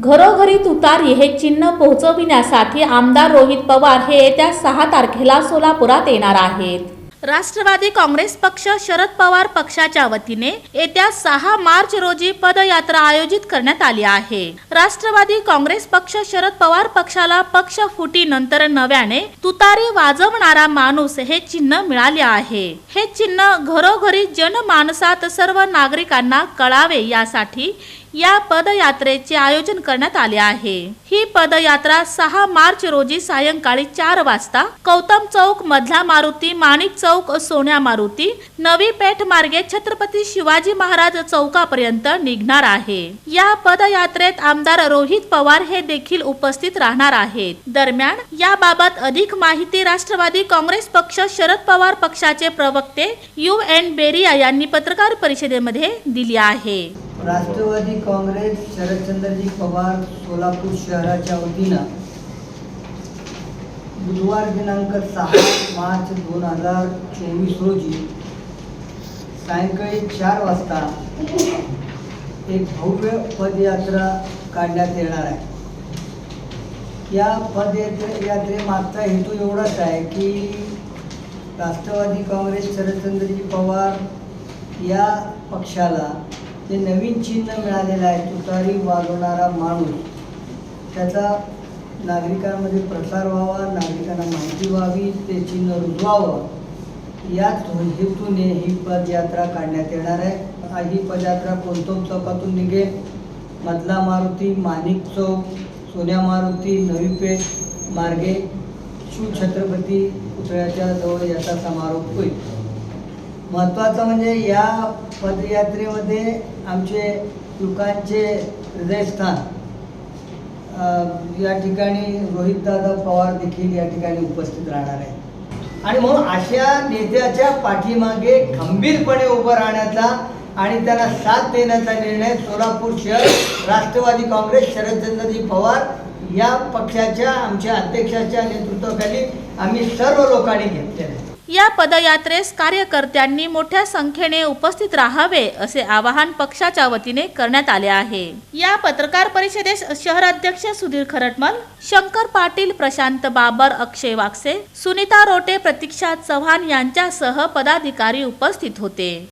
घरोघरी तुतारी हे चिन्ह पोहोचविण्यासाठी आमदार रोहित पवार हे येत्या सहा तारखेला सोलापुरात येणार आहेत. राष्ट्रवादी काँग्रेस पक्ष शरद पवार पक्षाच्या वतीने येत्या सहा मार्च रोजी पदयात्रा आयोजित करण्यात आली आहे. राष्ट्रवादी काँग्रेस पक्ष शरद पवार पक्षाला पक्ष फुटीनंतर नव्याने तुतारी वाजवणारा माणूस हे चिन्ह मिळाले आहे. हे चिन्ह घरोघरी जनमानसात सर्व नागरिकांना कळावे यासाठी या पदयात्रेचे आयोजन करण्यात आले आहे. ही पदयात्रा सहा मार्च रोजी सायंकाळी चार वाजता कौतम चौक मधला मारुती माणिक चौक सोन्या मारुती नवी पेठ मार्गे छत्रपती शिवाजी महाराज चौकापर्यंत निघणार आहे. या पदयात्रेत आमदार रोहित पवार हे देखील उपस्थित राहणार आहेत. दरम्यान याबाबत अधिक माहिती राष्ट्रवादी काँग्रेस पक्ष शरद पवार पक्षाचे प्रवक्ते यू एन बेरिया यांनी पत्रकार परिषदेमध्ये दिली आहे. राष्ट्रवादी काँग्रेस शरदचंद्रजी पवार सोलापूर शहराच्या वतीनं बुधवार दिनांक सहा मार्च दोन हजार चोवीस रोजी सायंकाळी चार वाजता एक भव्य पदयात्रा काढण्यात येणार आहे. या पदयात्रे यात्रेमागचा हेतू एवढाच आहे की राष्ट्रवादी काँग्रेस शरदचंद्रजी पवार या पक्षाला ते नवीन चिन्ह मिळालेलं आहे तुतारी वाजवणारा माणूस. त्याचा नागरिकांमध्ये प्रसार व्हावा नागरिकांना माहिती व्हावी ते चिन्ह रुजवावं. याच हेतूने ही पदयात्रा काढण्यात येणार आहे. ही पदयात्रा कोणतोम चौकातून निघेल? मधला मारुती माणिक चौक सोन्या मारुती नवी पेठ मार्गे शिवछत्रपती पुतळ्याच्या जवळ याचा समारोप होईल. महत्त्वाचं म्हणजे या पदयात्रेमध्ये आमचे लोकांचे हृदयस्थान या ठिकाणी रोहितदादा पवार देखील या ठिकाणी उपस्थित राहणार आहे आणि म्हणून अशा नेत्याच्या पाठीमागे खंबीरपणे उभं राहण्याचा आणि त्याला साथ देण्याचा निर्णय सोलापूर शहर राष्ट्रवादी काँग्रेस शरदचंद्रजी पवार या पक्षाच्या आमच्या अध्यक्षाच्या नेतृत्वाखाली आम्ही सर्व लोकांनी घेतलेला आहे. या पदयात्रेस कार्यकर्त्यांनी मोठ्या संख्येने उपस्थित राहावे असे आवाहन पक्षाच्या वतीने करण्यात आले आहे. या पत्रकार परिषदेस शहराध्यक्ष सुधीर खरटमल शंकर पाटील प्रशांत बाबर अक्षय वागसे सुनीता रोटे प्रतीक्षा चव्हाण यांच्यासह पदाधिकारी उपस्थित होते.